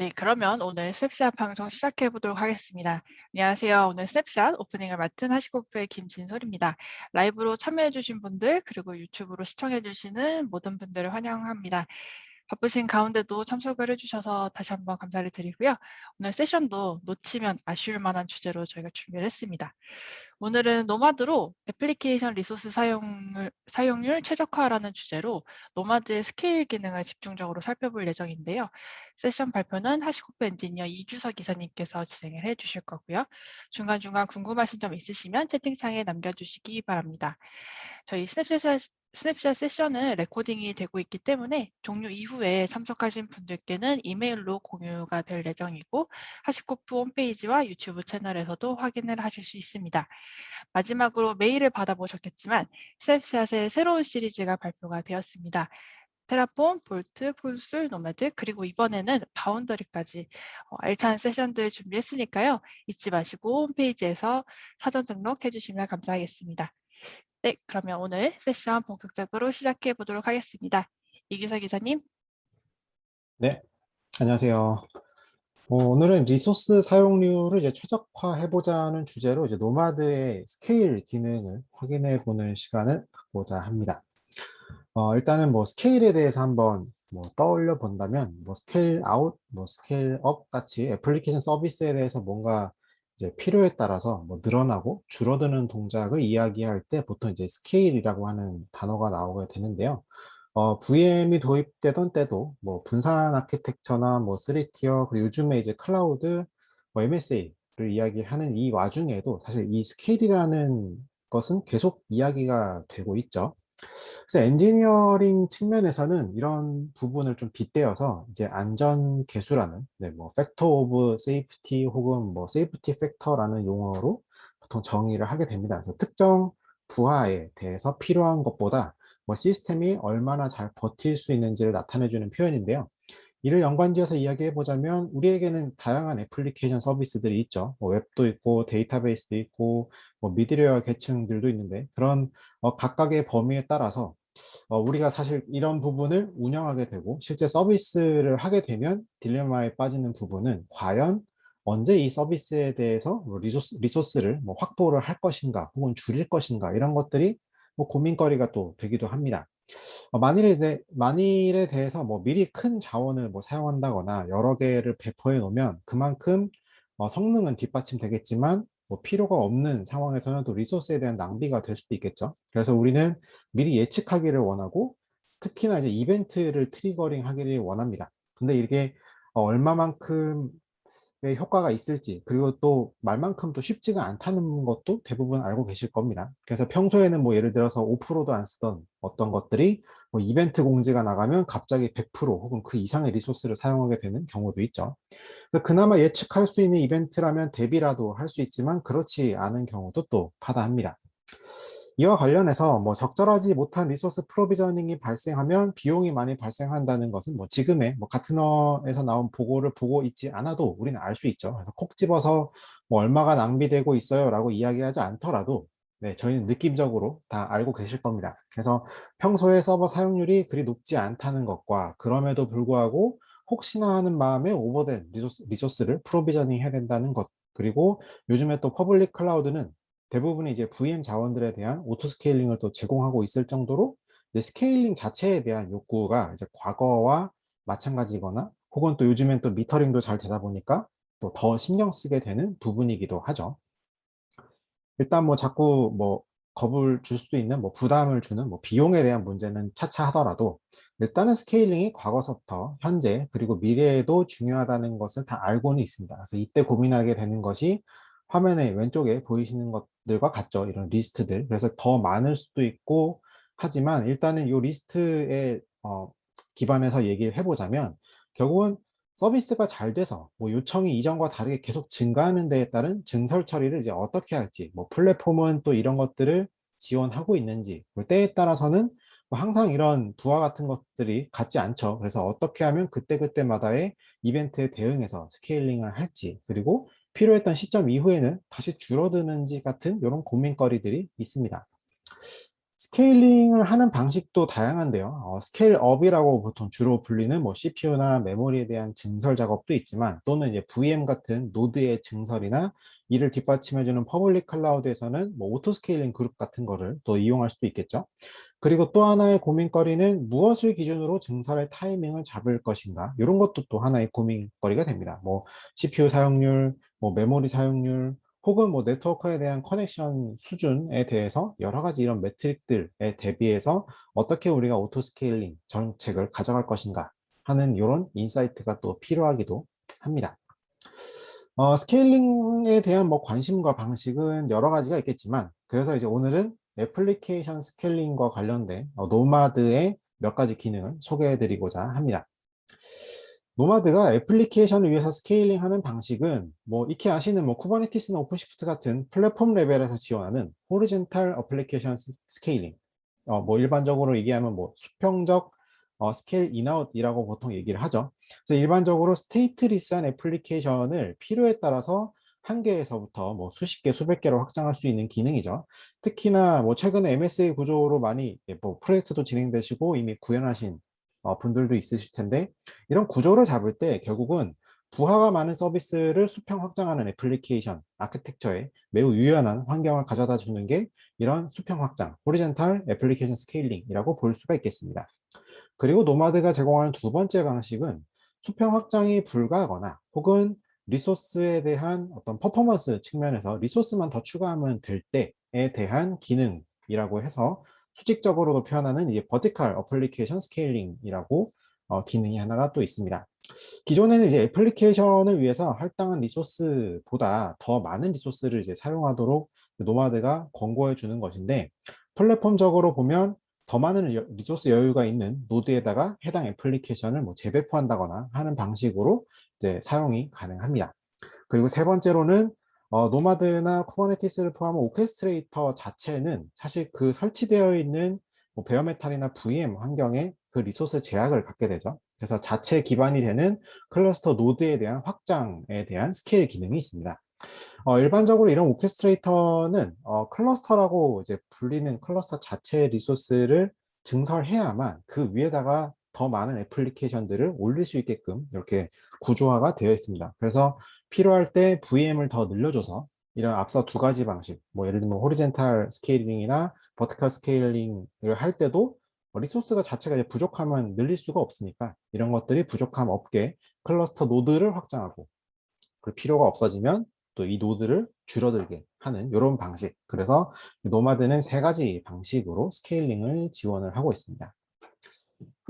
네, 그러면 오늘 스냅샷 방송 시작해 보도록 하겠습니다. 안녕하세요. 오늘 스냅샷 오프닝을 맡은 하시고프의 김진솔입니다. 라이브로 참여해 주신 분들 그리고 유튜브로 시청해 주시는 모든 분들을 환영합니다. 바쁘신 가운데도 참석을 해주셔서 다시 한번 감사를 드리고요. 오늘 세션도 놓치면 아쉬울 만한 주제로 저희가 준비를 했습니다. 오늘은 노마드로 애플리케이션 리소스 사용을, 사용률 최적화라는 주제로 노마드의 스케일 기능을 집중적으로 살펴볼 예정인데요. 세션 발표는 하시코프 엔지니어 이규석 기사님께서 진행을 해주실 거고요. 중간중간 궁금하신 점 있으시면 채팅창에 남겨주시기 바랍니다. 저희 스냅샷 스냅샷 세션은 레코딩이 되고 있기 때문에 종료 이후에 참석하신 분들께는 이메일로 공유가 될 예정이고 하시코프 홈페이지와 유튜브 채널에서도 확인을 하실 수 있습니다. 마지막으로 메일을 받아보셨겠지만 스냅샷의 새로운 시리즈가 발표가 되었습니다. 테라폼, 볼트, 폴술, 노마드 그리고 이번에는 바운더리까지 어, 알찬 세션들 준비했으니까요. 잊지 마시고 홈페이지에서 사전 등록해 주시면 감사하겠습니다. 네, 그러면 오늘 세션 본격적으로 시작해 보도록 하겠습니다. 이규석 기사님. 네, 안녕하세요. 어, 오늘은 리소스 사용률을 이제 최적화해보자는 주제로 이제 노마드의 스케일 기능을 확인해 보는 시간을 갖고자 합니다. 어, 일단은 뭐 스케일에 대해서 한번 뭐 떠올려 본다면 뭐 스케일 아웃, 뭐 스케일 업 같이 애플리케이션 서비스에 대해서 뭔가 이제 필요에 따라서 뭐 늘어나고 줄어드는 동작을 이야기할 때 보통 이제 스케일이라고 하는 단어가 나오게 되는데요. 어, VM이 도입되던 때도 뭐 분산 아키텍처나 뭐 3티어 그리고 요즘에 이제 클라우드 뭐 MSA를 이야기하는 이 와중에도 사실 이 스케일이라는 것은 계속 이야기가 되고 있죠. 그래서 엔지니어링 측면에서는 이런 부분을 좀 빗대어서 이제 안전 계수라는 네, 뭐 팩터 오브 세이프티 혹은 뭐 세이프티 팩터라는 용어로 보통 정의를 하게 됩니다. 그래서 특정 부하에 대해서 필요한 것보다 뭐 시스템이 얼마나 잘 버틸 수 있는지를 나타내주는 표현인데요. 이를 연관지어서 이야기해 보자면 우리에게는 다양한 애플리케이션 서비스들이 있죠. 뭐 웹도 있고 데이터베이스도 있고 뭐 미드웨어 계층들도 있는데 그런 어, 각각의 범위에 따라서 어, 우리가 사실 이런 부분을 운영하게 되고 실제 서비스를 하게 되면 딜레마에 빠지는 부분은 과연 언제 이 서비스에 대해서 뭐 리소스, 리소스를 뭐 확보를 할 것인가 혹은 줄일 것인가 이런 것들이 뭐 고민거리가 또 되기도 합니다. 어, 만일에, 대, 만일에 대해서 뭐 미리 큰 자원을 뭐 사용한다거나 여러 개를 배포해 놓으면 그만큼 어, 성능은 뒷받침되겠지만 뭐 필요가 없는 상황에서는 또 리소스에 대한 낭비가 될 수도 있겠죠. 그래서 우리는 미리 예측하기를 원하고 특히나 이제 이벤트를 트리거링 하기를 원합니다. 근데 이게 어, 얼마만큼 의 효과가 있을지 그리고 또 말만큼 또 쉽지가 않다는 것도 대부분 알고 계실 겁니다. 그래서 평소에는 뭐 예를 들어서 5%도 안 쓰던 어떤 것들이 뭐 이벤트 공지가 나가면 갑자기 100% 혹은 그 이상의 리소스를 사용하게 되는 경우도 있죠. 그나마 예측할 수 있는 이벤트라면 대비라도 할 수 있지만 그렇지 않은 경우도 또 파다합니다. 이와 관련해서 뭐 적절하지 못한 리소스 프로비저닝이 발생하면 비용이 많이 발생한다는 것은 뭐 지금의 뭐 가트너에서 나온 보고를 보고 있지 않아도 우리는 알 수 있죠. 그래서 콕 집어서 뭐 얼마가 낭비되고 있어요라고 이야기하지 않더라도 네, 저희는 느낌적으로 다 알고 계실 겁니다. 그래서 평소에 서버 사용률이 그리 높지 않다는 것과 그럼에도 불구하고 혹시나 하는 마음에 오버된 리소스, 리소스를 프로비저닝 해야 된다는 것 그리고 요즘에 또 퍼블릭 클라우드는 대부분이 이제 VM 자원들에 대한 오토 스케일링을 또 제공하고 있을 정도로 스케일링 자체에 대한 욕구가 이제 과거와 마찬가지거나 혹은 또 요즘엔 또 미터링도 잘 되다 보니까 또 더 신경 쓰게 되는 부분이기도 하죠. 일단 뭐 자꾸 뭐 겁을 줄 수도 있는 뭐 부담을 주는 뭐 비용에 대한 문제는 차차 하더라도 일단은 스케일링이 과거서부터 현재 그리고 미래에도 중요하다는 것을 다 알고는 있습니다. 그래서 이때 고민하게 되는 것이 화면에 왼쪽에 보이시는 것 들과 같죠. 이런 리스트들. 그래서 더 많을 수도 있고 하지만 일단은 이 리스트에 어, 기반해서 얘기를 해보자면 결국은 서비스가 잘 돼서 뭐 요청이 이전과 다르게 계속 증가하는 데에 따른 증설 처리를 이제 어떻게 할지 뭐 플랫폼은 또 이런 것들을 지원하고 있는지 뭐 때에 따라서는 뭐 항상 이런 부하 같은 것들이 같지 않죠. 그래서 어떻게 하면 그때그때마다의 이벤트에 대응해서 스케일링을 할지 그리고 필요했던 시점 이후에는 다시 줄어드는지 같은 이런 고민거리들이 있습니다. 스케일링을 하는 방식도 다양한데요. 어, 스케일업이라고 보통 주로 불리는 뭐 CPU나 메모리에 대한 증설 작업도 있지만 또는 이제 VM 같은 노드의 증설이나 이를 뒷받침해주는 퍼블릭 클라우드에서는 뭐 오토 스케일링 그룹 같은 거를 또 이용할 수도 있겠죠. 그리고 또 하나의 고민거리는 무엇을 기준으로 증설의 타이밍을 잡을 것인가 이런 것도 또 하나의 고민거리가 됩니다. 뭐 CPU 사용률, 뭐 메모리 사용률, 혹은 뭐 네트워크에 대한 커넥션 수준에 대해서 여러 가지 이런 매트릭들에 대비해서 어떻게 우리가 오토 스케일링 정책을 가져갈 것인가 하는 이런 인사이트가 또 필요하기도 합니다. 어, 스케일링에 대한 뭐 관심과 방식은 여러 가지가 있겠지만 그래서 이제 오늘은 애플리케이션 스케일링과 관련된 어, 노마드의 몇 가지 기능을 소개해 드리고자 합니다. 노마드가 애플리케이션을 위해서 스케일링하는 방식은 뭐 익히 아시는 뭐 쿠버네티스나 오픈시프트 같은 플랫폼 레벨에서 지원하는 호리젠탈 어플리케이션 스케일링 어, 뭐 일반적으로 얘기하면 뭐 수평적 어, 스케일 인아웃이라고 보통 얘기를 하죠. 그래서 일반적으로 스테이트리스한 애플리케이션을 필요에 따라서 한 개에서부터 뭐 수십 개, 수백 개로 확장할 수 있는 기능이죠. 특히나 뭐 최근에 MSA 구조로 많이 뭐 프로젝트도 진행되시고 이미 구현하신 어, 분들도 있으실 텐데 이런 구조를 잡을 때 결국은 부하가 많은 서비스를 수평 확장하는 애플리케이션 아키텍처에 매우 유연한 환경을 가져다 주는 게 이런 수평 확장, 호리젠탈 애플리케이션 스케일링이라고 볼 수가 있겠습니다. 그리고 노마드가 제공하는 두 번째 방식은 수평 확장이 불가하거나 혹은 리소스에 대한 어떤 퍼포먼스 측면에서 리소스만 더 추가하면 될 때에 대한 기능이라고 해서 수직적으로도 표현하는 이제 버티컬 어플리케이션 스케일링이라고 어, 기능이 하나가 또 있습니다. 기존에는 이제 애플리케이션을 위해서 할당한 리소스보다 더 많은 리소스를 이제 사용하도록 노마드가 권고해 주는 것인데 플랫폼적으로 보면 더 많은 여- 리소스 여유가 있는 노드에다가 해당 애플리케이션을 뭐 재배포한다거나 하는 방식으로 이제 사용이 가능합니다. 그리고 세 번째로는 어, 노마드나 쿠버네티스를 포함한 오케스트레이터 자체는 사실 그 설치되어 있는 뭐 베어메탈이나 VM 환경에 그 리소스 제약을 갖게 되죠. 그래서 자체 기반이 되는 클러스터 노드에 대한 확장에 대한 스케일 기능이 있습니다. 어, 일반적으로 이런 오케스트레이터는 어, 클러스터라고 이제 불리는 클러스터 자체의 리소스를 증설해야만 그 위에다가 더 많은 애플리케이션들을 올릴 수 있게끔 이렇게 구조화가 되어 있습니다. 그래서 필요할 때 VM을 더 늘려줘서 이런 앞서 두 가지 방식, 뭐 예를 들면 호리젠탈 스케일링이나 버티컬 스케일링을 할 때도 리소스가 자체가 이제 부족하면 늘릴 수가 없으니까 이런 것들이 부족함 없게 클러스터 노드를 확장하고 그 필요가 없어지면 또 이 노드를 줄어들게 하는 이런 방식. 그래서 노마드는 세 가지 방식으로 스케일링을 지원을 하고 있습니다.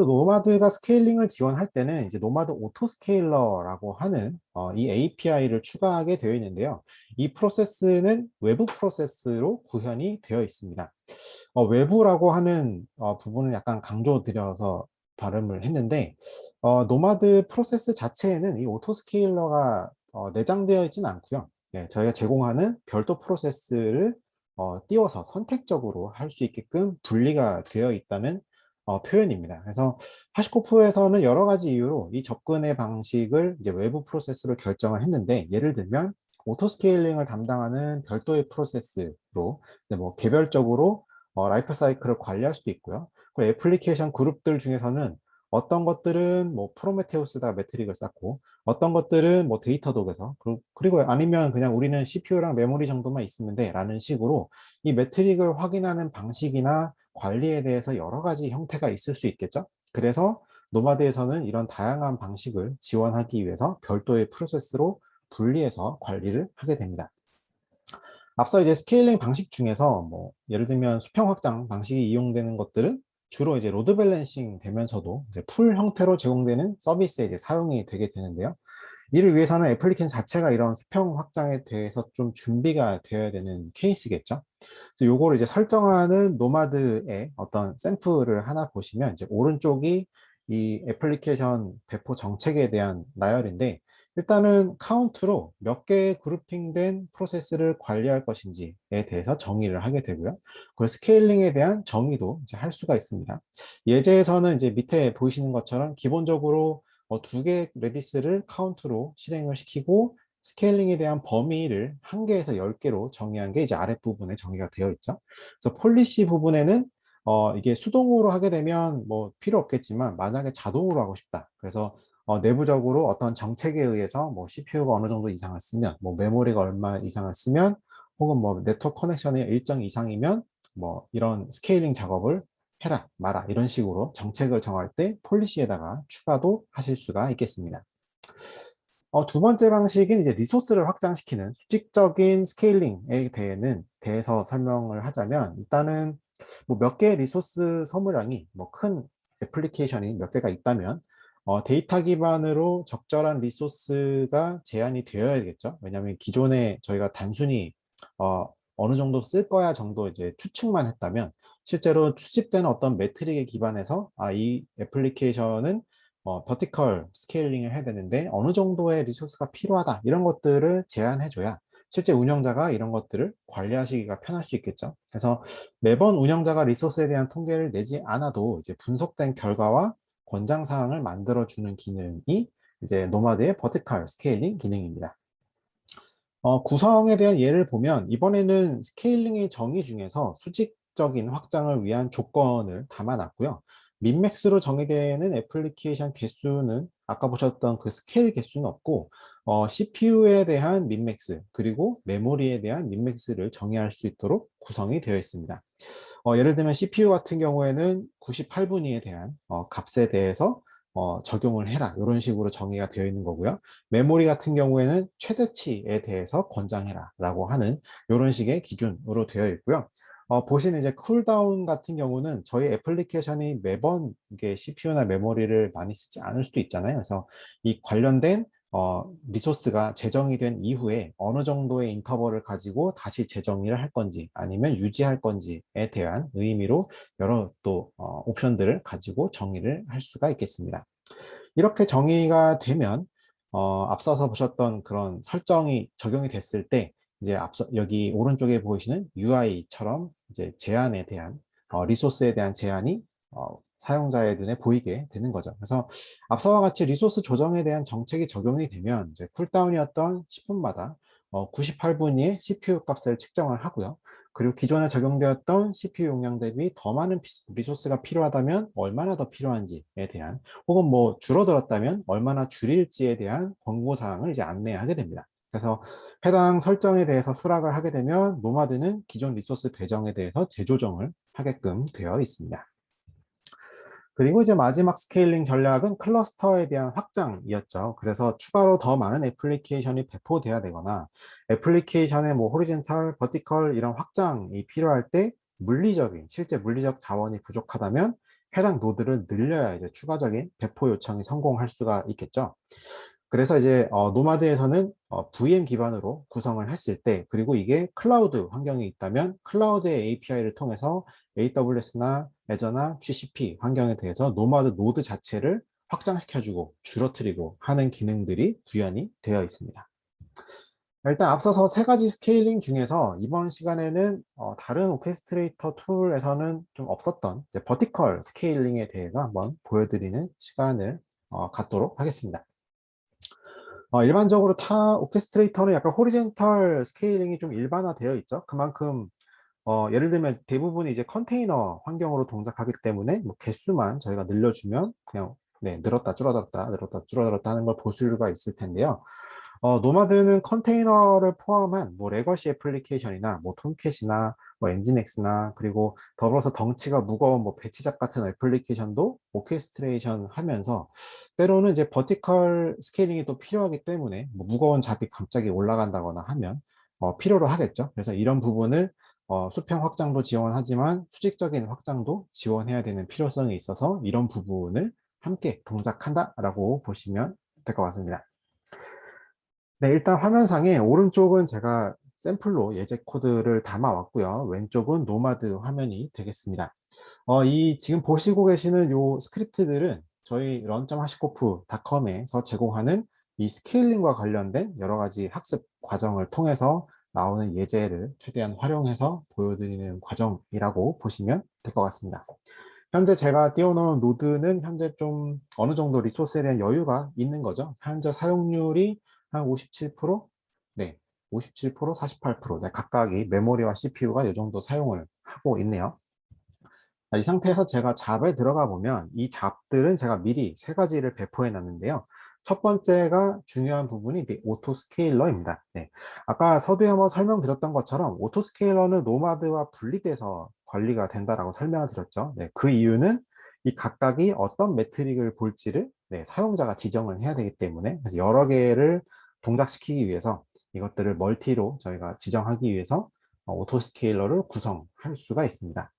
그 노마드가 스케일링을 지원할 때는 이제 노마드 오토 스케일러라고 하는 어, 이 API를 추가하게 되어 있는데요. 이 프로세스는 외부 프로세스로 구현이 되어 있습니다. 어, 외부라고 하는 어, 부분을 약간 강조드려서 발음을 했는데 어, 노마드 프로세스 자체에는 이 오토 스케일러가 어, 내장되어 있지는 않고요. 예, 저희가 제공하는 별도 프로세스를 어, 띄워서 선택적으로 할 수 있게끔 분리가 되어 있다는 어, 표현입니다. 그래서 하시코프에서는 여러 가지 이유로 이 접근의 방식을 이제 외부 프로세스로 결정을 했는데 예를 들면 오토 스케일링을 담당하는 별도의 프로세스로 뭐 개별적으로 어, 라이프 사이클을 관리할 수도 있고요. 그리고 애플리케이션 그룹들 중에서는 어떤 것들은 뭐 프로메테우스다 매트릭을 쌓고 어떤 것들은 뭐 데이터 독에서 그리고- 그리고 아니면 그냥 우리는 CPU랑 메모리 정도만 있으면 돼 라는 식으로 이 매트릭을 확인하는 방식이나 관리에 대해서 여러 가지 형태가 있을 수 있겠죠. 그래서 노마드에서는 이런 다양한 방식을 지원하기 위해서 별도의 프로세스로 분리해서 관리를 하게 됩니다. 앞서 이제 스케일링 방식 중에서 뭐 예를 들면 수평 확장 방식이 이용되는 것들은 주로 이제 로드 밸런싱 되면서도 이제 풀 형태로 제공되는 서비스에 이제 사용이 되게 되는데요. 이를 위해서는 애플리케이션 자체가 이런 수평 확장에 대해서 좀 준비가 되어야 되는 케이스겠죠. 요거를 이제 설정하는 노마드의 어떤 샘플을 하나 보시면 이제 오른쪽이 이 애플리케이션 배포 정책에 대한 나열인데 일단은 카운트로 몇 개의 그룹핑된 프로세스를 관리할 것인지에 대해서 정의를 하게 되고요. 그 스케일링에 대한 정의도 이제 할 수가 있습니다. 예제에서는 이제 밑에 보이시는 것처럼 기본적으로 어, 두 개의 레디스를 카운트로 실행을 시키고 스케일링에 대한 범위를 한 개에서 열 개로 정의한 게 이제 아랫부분에 정의가 되어 있죠. 그래서 폴리시 부분에는 어, 이게 수동으로 하게 되면 뭐 필요 없겠지만 만약에 자동으로 하고 싶다. 그래서 어, 내부적으로 어떤 정책에 의해서 뭐 CPU가 어느 정도 이상을 쓰면 뭐 메모리가 얼마 이상을 쓰면 혹은 뭐 네트워크 커넥션이 일정 이상이면 뭐 이런 스케일링 작업을 해라 마라 이런 식으로 정책을 정할 때 폴리시에다가 추가도 하실 수가 있겠습니다. 어, 두 번째 방식은 이제 리소스를 확장시키는 수직적인 스케일링에 대해는 대해서 설명을 하자면 일단은 뭐 몇 개의 리소스 소모량이 뭐 큰 애플리케이션이 몇 개가 있다면 어, 데이터 기반으로 적절한 리소스가 제한이 되어야겠죠. 왜냐하면 기존에 저희가 단순히 어, 어느 정도 쓸 거야 정도 이제 추측만 했다면 실제로 수집되는 어떤 매트릭에 기반해서 아, 이 애플리케이션은 어, 버티컬 스케일링을 해야 되는데 어느 정도의 리소스가 필요하다 이런 것들을 제한해줘야 실제 운영자가 이런 것들을 관리하시기가 편할 수 있겠죠. 그래서 매번 운영자가 리소스에 대한 통계를 내지 않아도 이제 분석된 결과와 권장 사항을 만들어주는 기능이 이제 노마드의 버티컬 스케일링 기능입니다. 어, 구성에 대한 예를 보면 이번에는 스케일링의 정의 중에서 수직 적인 확장을 위한 조건을 담아놨고요. 민맥스로 정의되는 애플리케이션 개수는 아까 보셨던 그 스케일 개수는 없고 어, CPU에 대한 민맥스 그리고 메모리에 대한 민맥스를 정의할 수 있도록 구성이 되어 있습니다. 어, 예를 들면 CPU 같은 경우에는 98분위에 대한 어, 값에 대해서 어, 적용을 해라 이런 식으로 정의가 되어 있는 거고요. 메모리 같은 경우에는 최대치에 대해서 권장해라 라고 하는 이런 식의 기준으로 되어 있고요. 어, 보시는 이제 쿨다운 같은 경우는 저희 애플리케이션이 매번 이게 CPU나 메모리를 많이 쓰지 않을 수도 있잖아요. 그래서 이 관련된 어, 리소스가 재정이 된 이후에 어느 정도의 인터벌을 가지고 다시 재정의를 할 건지 아니면 유지할 건지에 대한 의미로 여러 또 어, 옵션들을 가지고 정의를 할 수가 있겠습니다. 이렇게 정의가 되면 어, 앞서서 보셨던 그런 설정이 적용이 됐을 때 이제 앞서 여기 오른쪽에 보이시는 UI처럼 이제 제한에 대한 어, 리소스에 대한 제한이 어, 사용자의 눈에 보이게 되는 거죠. 그래서 앞서와 같이 리소스 조정에 대한 정책이 적용이 되면 이제 쿨다운이었던 10분마다 어, 98분의 CPU 값을 측정을 하고요. 그리고 기존에 적용되었던 CPU 용량 대비 더 많은 리소스가 필요하다면 얼마나 더 필요한지에 대한 혹은 뭐 줄어들었다면 얼마나 줄일지에 대한 권고사항을 이제 안내하게 됩니다. 그래서 해당 설정에 대해서 수락을 하게 되면 노마드는 기존 리소스 배정에 대해서 재조정을 하게끔 되어 있습니다. 그리고 이제 마지막 스케일링 전략은 클러스터에 대한 확장이었죠. 그래서 추가로 더 많은 애플리케이션이 배포돼야 되거나 애플리케이션의 뭐 호리젠탈, 버티컬 이런 확장이 필요할 때 물리적인 실제 물리적 자원이 부족하다면 해당 노드를 늘려야 이제 추가적인 배포 요청이 성공할 수가 있겠죠. 그래서 이제 어, 노마드에서는 어, VM 기반으로 구성을 했을 때 그리고 이게 클라우드 환경에 있다면 클라우드의 API를 통해서 AWS나 애저나 GCP 환경에 대해서 노마드 노드 자체를 확장시켜주고 줄어뜨리고 하는 기능들이 구현이 되어 있습니다. 일단 앞서서 세 가지 스케일링 중에서 이번 시간에는 어, 다른 오케스트레이터 툴에서는 좀 없었던 버티컬 스케일링에 대해서 한번 보여드리는 시간을 어, 갖도록 하겠습니다. 어, 일반적으로 타 오케스트레이터는 약간 호리젠털 스케일링이 좀 일반화되어 있죠. 그만큼 어, 예를 들면 대부분이 이제 컨테이너 환경으로 동작하기 때문에 뭐 개수만 저희가 늘려주면 그냥 네, 늘었다 줄어들었다 늘었다 줄어들었다 하는 걸 볼 수가 있을 텐데요. 어, 노마드는 컨테이너를 포함한 뭐 레거시 애플리케이션이나 뭐 톰캣이나 뭐 엔진엑스나 그리고 더불어서 덩치가 무거운 뭐 배치작 같은 애플리케이션도 오케스트레이션 하면서 때로는 이제 버티컬 스케일링이 또 필요하기 때문에 뭐 무거운 잡이 갑자기 올라간다거나 하면 어, 필요로 하겠죠. 그래서 이런 부분을 어, 수평 확장도 지원하지만 수직적인 확장도 지원해야 되는 필요성이 있어서 이런 부분을 함께 동작한다라고 보시면 될 것 같습니다. 네, 일단 화면상에 오른쪽은 제가 샘플로 예제 코드를 담아 왔고요. 왼쪽은 노마드 화면이 되겠습니다. 어, 이 지금 보시고 계시는 요 스크립트들은 저희 런.하시코프닷컴에서 제공하는 이 스케일링과 관련된 여러 가지 학습 과정을 통해서 나오는 예제를 최대한 활용해서 보여드리는 과정이라고 보시면 될 것 같습니다. 현재 제가 띄워놓은 노드는 현재 좀 어느 정도 리소스에 대한 여유가 있는 거죠. 현재 사용률이 한 57%? 네, 57%, 48%. 네, 각각이 메모리와 CPU가 이 정도 사용을 하고 있네요. 자, 이 상태에서 제가 잡에 들어가 보면 이 잡들은 제가 미리 세 가지를 배포해 놨는데요. 첫 번째가 중요한 부분이 이제 오토 스케일러입니다. 네. 아까 서두에 한번 설명드렸던 것처럼 오토 스케일러는 노마드와 분리돼서 관리가 된다라고 설명을 드렸죠. 네. 그 이유는 이 각각이 어떤 매트릭을 볼지를 네, 사용자가 지정을 해야 되기 때문에 그래서 여러 개를 동작시키기 위해서 이것들을 멀티로 저희가 지정하기 위해서 어, 오토 스케일러를 구성할 수가 있습니다.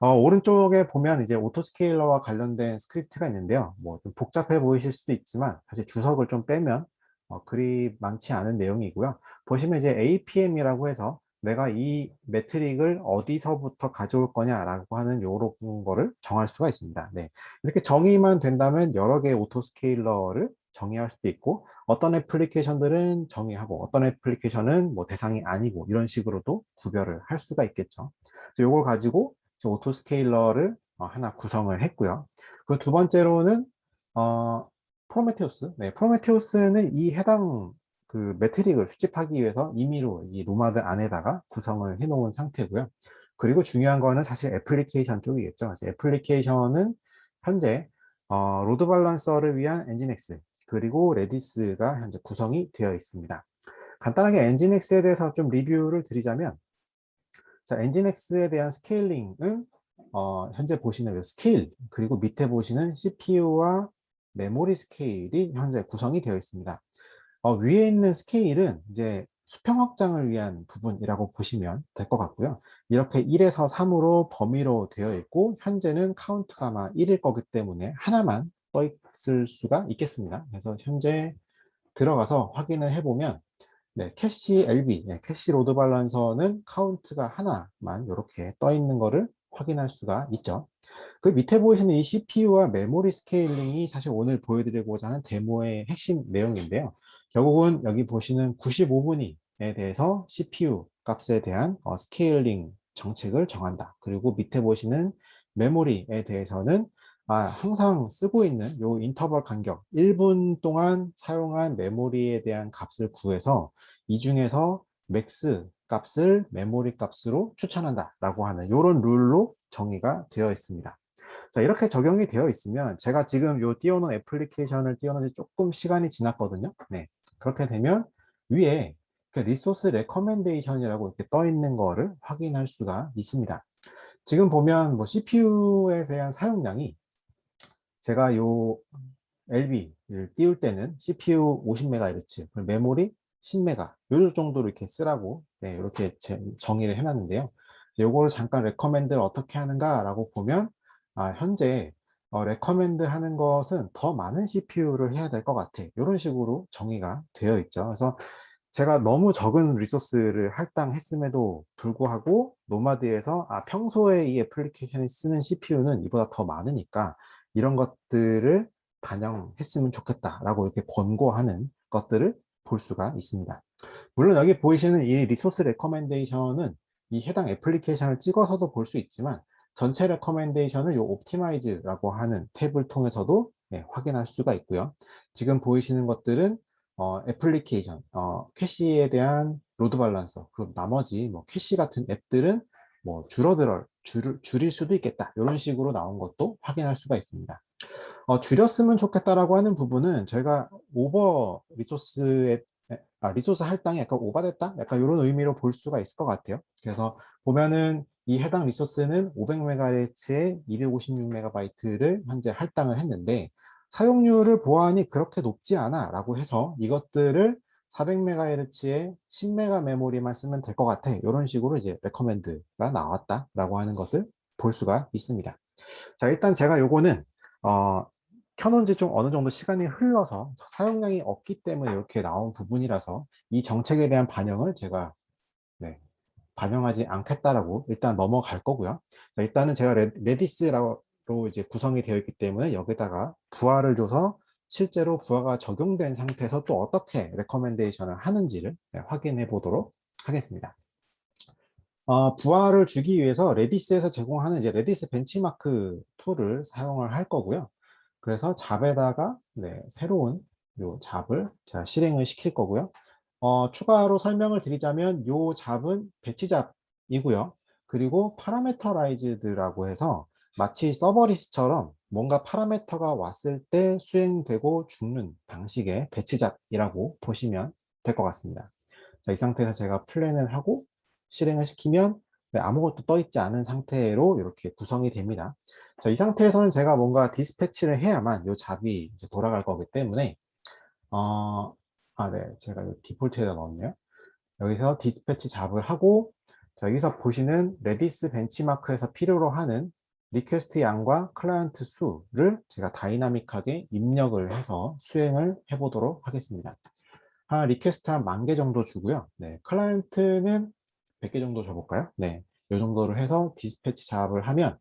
어, 오른쪽에 보면 이제 오토 스케일러와 관련된 스크립트가 있는데요. 뭐 좀 복잡해 보이실 수도 있지만 사실 주석을 좀 빼면 어, 그리 많지 않은 내용이고요. 보시면 이제 APM이라고 해서 내가 이 매트릭을 어디서부터 가져올 거냐라고 하는 요런 거를 정할 수가 있습니다. 네. 이렇게 정의만 된다면 여러 개의 오토 스케일러를 정의할 수도 있고 어떤 애플리케이션들은 정의하고 어떤 애플리케이션은 뭐 대상이 아니고 이런 식으로도 구별을 할 수가 있겠죠. 이걸 가지고 오토 스케일러를 어, 하나 구성을 했고요. 그 두 번째로는 어, 프로메테우스. 네, 프로메테우스는 이 해당 그 매트릭을 수집하기 위해서 임의로 이 노마드 안에다가 구성을 해놓은 상태고요. 그리고 중요한 거는 사실 애플리케이션 쪽이겠죠. 그래서 애플리케이션은 현재 어, 로드 밸런서를 위한 엔진엑스 그리고 레디스가 현재 구성이 되어 있습니다. 간단하게 엔진엑스에 대해서 좀 리뷰를 드리자면 자, 엔진엑스에 대한 스케일링은 어, 현재 보시는 요 스케일 그리고 밑에 보시는 CPU와 메모리 스케일이 현재 구성이 되어 있습니다. 어, 위에 있는 스케일은 이제 수평 확장을 위한 부분이라고 보시면 될 것 같고요. 이렇게 1에서 3으로 범위로 되어 있고 현재는 카운트가 아마 1일 거기 때문에 하나만 떠 있 을 수가 있겠습니다. 그래서 현재 들어가서 확인을 해보면 네, 캐시 LB, 네, 캐시 로드 밸런서는 카운트가 하나만 이렇게 떠 있는 거를 확인할 수가 있죠. 그 밑에 보이시는 이 CPU와 메모리 스케일링이 사실 오늘 보여드리고자 하는 데모의 핵심 내용인데요. 결국은 여기 보시는 95분위에 대해서 CPU 값에 대한 어, 스케일링 정책을 정한다. 그리고 밑에 보시는 메모리에 대해서는 아, 항상 쓰고 있는 요 인터벌 간격 1분 동안 사용한 메모리에 대한 값을 구해서 이 중에서 맥스 값을 메모리 값으로 추천한다 라고 하는 이런 룰로 정의가 되어 있습니다. 자 이렇게 적용이 되어 있으면 제가 지금 요 띄워놓은 애플리케이션을 띄워놓은 지 조금 시간이 지났거든요. 네, 그렇게 되면 위에 그 리소스 레커멘데이션이라고 이렇게 떠 있는 거를 확인할 수가 있습니다. 지금 보면 뭐 CPU에 대한 사용량이 제가 요 LB를 띄울 때는 CPU 50MHz, 메모리 10메가 요 정도로 이렇게 쓰라고 네, 이렇게 정의를 해놨는데요. 요거를 잠깐 레커멘드를 어떻게 하는가 라고 보면 아, 현재 어, 레커멘드 하는 것은 더 많은 CPU를 해야 될 것 같아 이런 식으로 정의가 되어 있죠. 그래서 제가 너무 적은 리소스를 할당했음에도 불구하고 노마드에서 아, 평소에 이 애플리케이션이 쓰는 CPU는 이보다 더 많으니까 이런 것들을 반영했으면 좋겠다라고 이렇게 권고하는 것들을 볼 수가 있습니다. 물론 여기 보이시는 이 리소스 레커멘데이션은 이 해당 애플리케이션을 찍어서도 볼 수 있지만 전체 레커멘데이션을 이 옵티마이즈라고 하는 탭을 통해서도 네, 확인할 수가 있고요. 지금 보이시는 것들은 어, 애플리케이션, 어, 캐시에 대한 로드 밸런서, 그리고 나머지 뭐 캐시 같은 앱들은 뭐 줄어들 줄, 줄일 수도 있겠다. 이런 식으로 나온 것도 확인할 수가 있습니다. 어, 줄였으면 좋겠다라고 하는 부분은 저희가 오버 리소스에 아, 리소스 할당이 약간 오버됐다? 약간 이런 의미로 볼 수가 있을 것 같아요. 그래서 보면은 이 해당 리소스는 500MHz에 256MB를 현재 할당을 했는데 사용률을 보아하니 그렇게 높지 않아 라고 해서 이것들을 400MHz에 10메가 메모리만 쓰면 될 것 같아. 이런 식으로 이제 레커멘드가 나왔다라고 하는 것을 볼 수가 있습니다. 자, 일단 제가 요거는 어, 켜놓은 지 좀 어느 정도 시간이 흘러서 사용량이 없기 때문에 이렇게 나온 부분이라서 이 정책에 대한 반영을 제가 네, 반영하지 않겠다라고 일단 넘어갈 거고요. 자, 일단은 제가 레디스라고 이제 구성이 되어 있기 때문에 여기다가 부하를 줘서 실제로 부하가 적용된 상태에서 또 어떻게 레커멘데이션을 하는지를 네, 확인해 보도록 하겠습니다. 어, 부하를 주기 위해서 레디스에서 제공하는 이제 레디스 벤치마크 툴을 사용을 할 거고요. 그래서 잡에다가 네, 새로운 요 잡을 제가 실행을 시킬 거고요. 어, 추가로 설명을 드리자면 요 잡은 배치 잡이고요. 그리고 파라메터라이즈드라고 해서 마치 서버리스처럼 뭔가 파라미터가 왔을 때 수행되고 죽는 방식의 배치작이라고 보시면 될 것 같습니다. 자, 이 상태에서 제가 플랜을 하고 실행을 시키면 네, 아무것도 떠 있지 않은 상태로 이렇게 구성이 됩니다. 자, 이 상태에서는 제가 뭔가 디스패치를 해야만 이 잡이 이제 돌아갈 거기 때문에 어, 아, 네, 제가 이 디폴트에다 넣었네요. 여기서 디스패치 잡을 하고 자, 여기서 보시는 레디스 벤치마크에서 필요로 하는 리퀘스트 양과 클라이언트 수를 제가 다이나믹하게 입력을 해서 수행을 해보도록 하겠습니다. 한 리퀘스트 한 만 개 정도 주고요. 네, 클라이언트는 100개 정도 줘볼까요? 네, 이 정도를 해서 디스패치 작업을 하면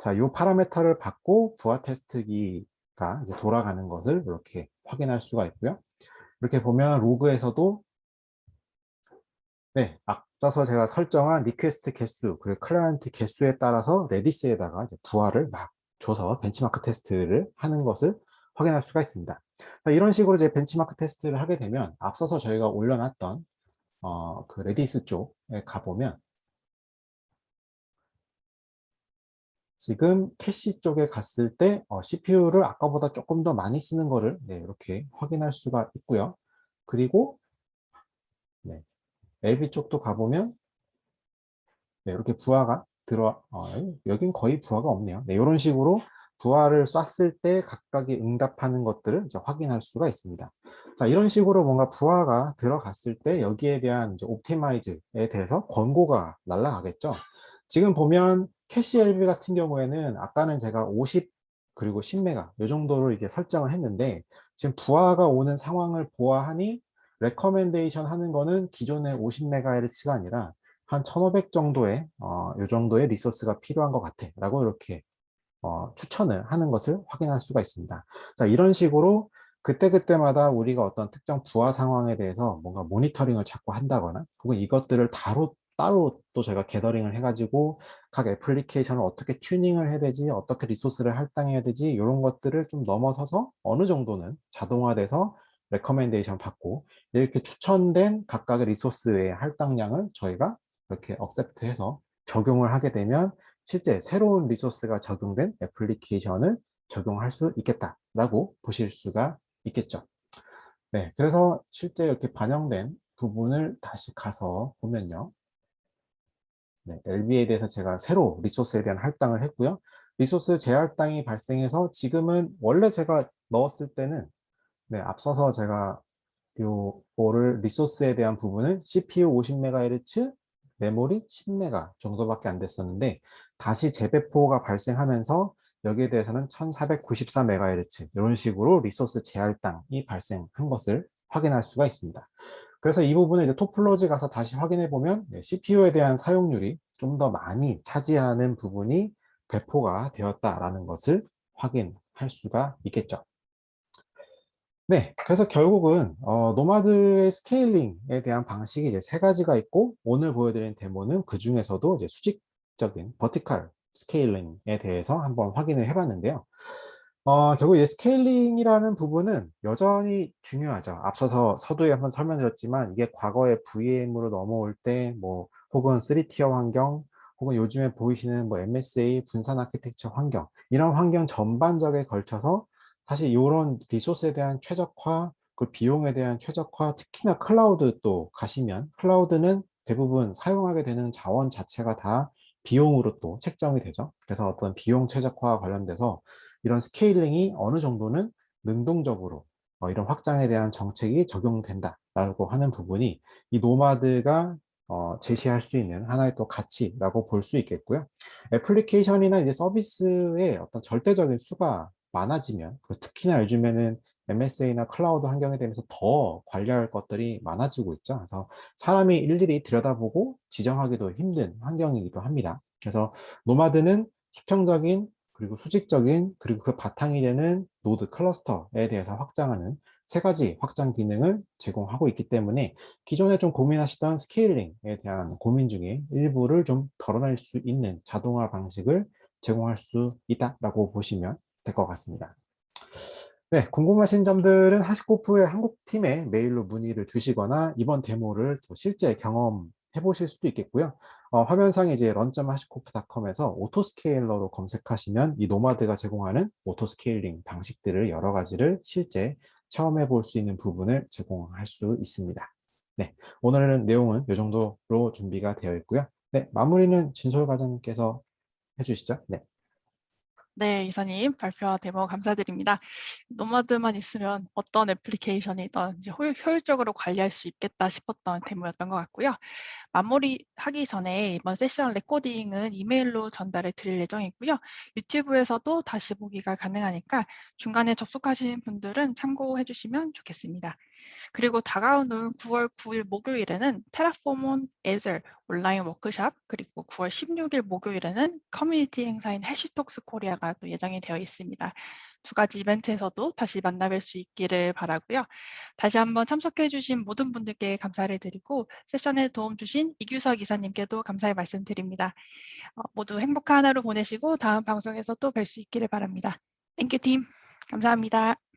자, 이 파라메터를 받고 부하 테스트기가 이제 돌아가는 것을 이렇게 확인할 수가 있고요. 이렇게 보면 로그에서도 네, 앞서서 제가 설정한 리퀘스트 개수 그리고 클라이언트 개수에 따라서 레디스에다가 이제 부하를 막 줘서 벤치마크 테스트를 하는 것을 확인할 수가 있습니다. 자, 이런 식으로 이제 벤치마크 테스트를 하게 되면 앞서서 저희가 올려놨던 어, 그 레디스 쪽에 가보면 지금 캐시 쪽에 갔을 때 어, CPU를 아까보다 조금 더 많이 쓰는 거를 네, 이렇게 확인할 수가 있고요. 그리고 네, LB 쪽도 가보면 네, 이렇게 부하가 들어 어, 여긴 거의 부하가 없네요. 네, 이런 식으로 부하를 쐈을 때 각각이 응답하는 것들을 이제 확인할 수가 있습니다. 자, 이런 식으로 뭔가 부하가 들어갔을 때 여기에 대한 이제 옵티마이즈에 대해서 권고가 날라가겠죠. 지금 보면 캐시 LB 같은 경우에는 아까는 제가 50 그리고 10메가 이 정도로 이게 설정을 했는데 지금 부하가 오는 상황을 보아하니 레커멘데이션 하는 거는 기존의 50MHz가 아니라 한 1500 정도의 어, 이 정도의 리소스가 필요한 것 같아 라고 이렇게 어, 추천을 하는 것을 확인할 수가 있습니다. 자, 이런 식으로 그때그때마다 우리가 어떤 특정 부하 상황에 대해서 뭔가 모니터링을 자꾸 한다거나 혹은 이것들을 따로 따로 또 제가 게더링을 해가지고 각 애플리케이션을 어떻게 튜닝을 해야 되지 어떻게 리소스를 할당해야 되지 이런 것들을 좀 넘어서서 어느 정도는 자동화돼서 레커멘데이션 받고 이렇게 추천된 각각의 리소스의 할당량을 저희가 이렇게 억셉트해서 적용을 하게 되면 실제 새로운 리소스가 적용된 애플리케이션을 적용할 수 있겠다라고 보실 수가 있겠죠. 네, 그래서 실제 이렇게 반영된 부분을 다시 가서 보면요. 네, LB에 대해서 제가 새로 리소스에 대한 할당을 했고요. 리소스 재할당이 발생해서 지금은 원래 제가 넣었을 때는 네, 앞서서 제가 요거를 리소스에 대한 부분은 CPU 50MHz, 메모리 10메가 정도밖에 안 됐었는데 다시 재배포가 발생하면서 여기에 대해서는 1494MHz 이런 식으로 리소스 재할당이 발생한 것을 확인할 수가 있습니다. 그래서 이 부분을 이제 토플로지 가서 다시 확인해 보면 CPU에 대한 사용률이 좀 더 많이 차지하는 부분이 배포가 되었다라는 것을 확인할 수가 있겠죠. 네, 그래서 결국은 어, 노마드의 스케일링에 대한 방식이 이제 세 가지가 있고 오늘 보여드린 데모는 그 중에서도 이제 수직적인 버티컬 스케일링에 대해서 한번 확인을 해봤는데요. 어, 결국 이 스케일링이라는 부분은 여전히 중요하죠. 앞서서 서두에 한번 설명드렸지만 이게 과거에 VM으로 넘어올 때 뭐 혹은 3티어 환경 혹은 요즘에 보이시는 뭐 MSA 분산 아키텍처 환경 이런 환경 전반적에 걸쳐서 사실 이런 리소스에 대한 최적화, 그 비용에 대한 최적화, 특히나 클라우드 또 가시면 클라우드는 대부분 사용하게 되는 자원 자체가 다 비용으로 또 책정이 되죠. 그래서 어떤 비용 최적화와 관련돼서 이런 스케일링이 어느 정도는 능동적으로 어, 이런 확장에 대한 정책이 적용된다라고 하는 부분이 이 노마드가 어, 제시할 수 있는 하나의 또 가치라고 볼 수 있겠고요. 애플리케이션이나 이제 서비스의 어떤 절대적인 수가 많아지면 특히나 요즘에는 MSA나 클라우드 환경에 대해서 더 관리할 것들이 많아지고 있죠. 그래서 사람이 일일이 들여다보고 지정하기도 힘든 환경이기도 합니다. 그래서 노마드는 수평적인 그리고 수직적인 그리고 그 바탕이 되는 노드 클러스터에 대해서 확장하는 세 가지 확장 기능을 제공하고 있기 때문에 기존에 좀 고민하시던 스케일링에 대한 고민 중에 일부를 좀 덜어낼 수 있는 자동화 방식을 제공할 수 있다라고 보시면 될 것 같습니다. 네, 궁금하신 점들은 하시코프의 한국팀에 메일로 문의를 주시거나 이번 데모를 실제 경험해 보실 수도 있겠고요. 어, 화면상에 이제 run.hashicorp.com에서 오토스케일러로 검색하시면 이 노마드가 제공하는 오토스케일링 방식들을 여러 가지를 실제 체험해 볼 수 있는 부분을 제공할 수 있습니다. 네, 오늘은 내용은 이 정도로 준비가 되어 있고요. 네, 마무리는 진솔 과장님께서 해주시죠. 네. 네, 이사님 발표와 데모 감사드립니다. 노마드만 있으면 어떤 애플리케이션이든 이제 효- 효율적으로 관리할 수 있겠다 싶었던 데모였던 것 같고요. 마무리하기 전에 이번 세션 레코딩은 이메일로 전달해 드릴 예정이고요. 유튜브에서도 다시 보기가 가능하니까 중간에 접속하신 분들은 참고해 주시면 좋겠습니다. 그리고 다가오는 9월 9일 목요일에는 테라폼 온 에즐 온라인 워크샵 그리고 9월 16일 목요일에는 커뮤니티 행사인 해시톡스 코리아가 또 예정이 되어 있습니다. 두 가지 이벤트에서도 다시 만나뵐 수 있기를 바라고요. 다시 한번 참석해 주신 모든 분들께 감사를 드리고 세션에 도움 주신 이규석 이사님께도 감사의 말씀 드립니다. 어, 모두 행복한 하루 보내시고 다음 방송에서 또 뵐 수 있기를 바랍니다. 땡큐 팀. 감사합니다.